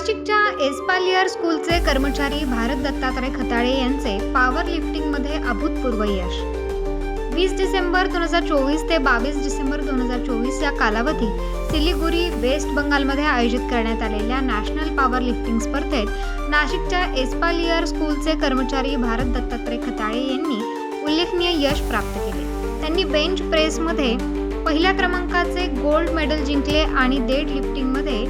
नाशिकच्या एस्पालियर स्कूलचे कर्मचारी भारत दत्तात्रय खताळे यांचे पॉवर लिफ्टिंगमध्ये अभूतपूर्व यश. वीस डिसेंबर दोन हजार चोवीस ते बावीस डिसेंबर दोन हजार चोवीस या कालावधीत सिलिगुरी वेस्ट बंगालमध्ये आयोजित करण्यात आलेल्या नॅशनल पॉवर लिफ्टिंग स्पर्धेत नाशिकच्या एस्पालियर स्कूलचे कर्मचारी भारत दत्तात्रय खताळे यांनी उल्लेखनीय यश प्राप्त केले. त्यांनी बेंच प्रेसमध्ये पहिल्या क्रमांकाचे गोल्ड मेडल जिंकले आणि डेड लिफ्टिंगमध्ये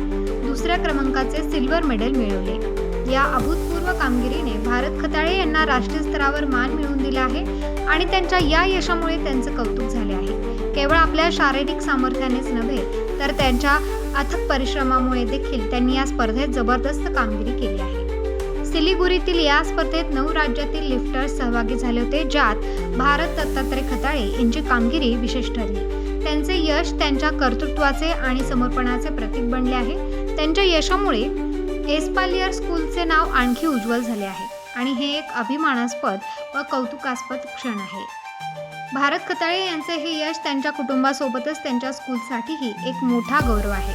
दुसऱ्या क्रमांकाचे सिल्वर मेडल मिळवले. या अभूतपूर्व कामगिरीने भारत खताळे यांना राष्ट्रीय स्तरावर मान मिळवून दिला आहे आणि त्यांच्या या यशामुळे त्यांचं कौतुक झाले आहे. केवळ आपल्या शारीरिक सामर्थ्यानेच नव्हे तर त्यांच्या अथक परिश्रमामुळे देखील त्यांनी या स्पर्धेत जबरदस्त कामगिरी केली आहे. सिलिगुरीतील या स्पर्धेत नऊ राज्यातील लिफ्टर्स सहभागी झाले होते ज्यात भारत दत्तात्रय खताळे यांची कामगिरी विशेष ठरली. त्यांचे यश त्यांच्या कर्तृत्वाचे आणि समर्पणाचे प्रतीक बनले आहे. त्यांच्या यशामुळे एस्पालियर स्कूलचे नाव आणखी उज्ज्वल झाले आहे आणि हे एक अभिमानास्पद व कौतुकास्पद क्षण आहे. भारत खताळे यांचे हे यश त्यांच्या कुटुंबासोबतच त्यांच्या स्कूलसाठीही एक मोठा गौरव आहे.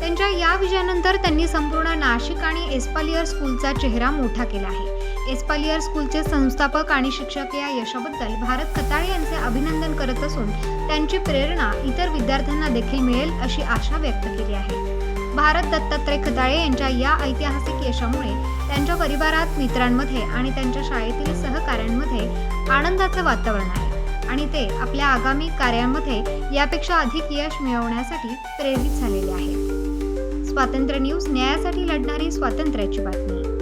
त्यांच्या या विजयानंतर त्यांनी संपूर्ण नाशिक आणि एस्पालियर स्कूलचा चेहरा मोठा केला आहे. एस्पालियर स्कूलचे संस्थापक आणि शिक्षक या यशाबद्दल भारत खताळे यांचे अभिनंदन करत असून त्यांची प्रेरणा इतर विद्यार्थ्यांना देखील मिळेल अशी आशा व्यक्त केली आहे. भारत दत्तात्रय खताळे यांच्या या ऐतिहासिक यशामुळे त्यांच्या परिवारात मित्रांमध्ये आणि त्यांच्या शाळेतील सहकाऱ्यांमध्ये आनंदाचे वातावरण आहे आणि ते आपल्या आगामी कार्यांमध्ये यापेक्षा अधिक यश मिळवण्यासाठी प्रेरित झालेले आहेत. स्वातंत्र्य न्यूज न्यायासाठी लढणारी स्वातंत्र्याची बातमी.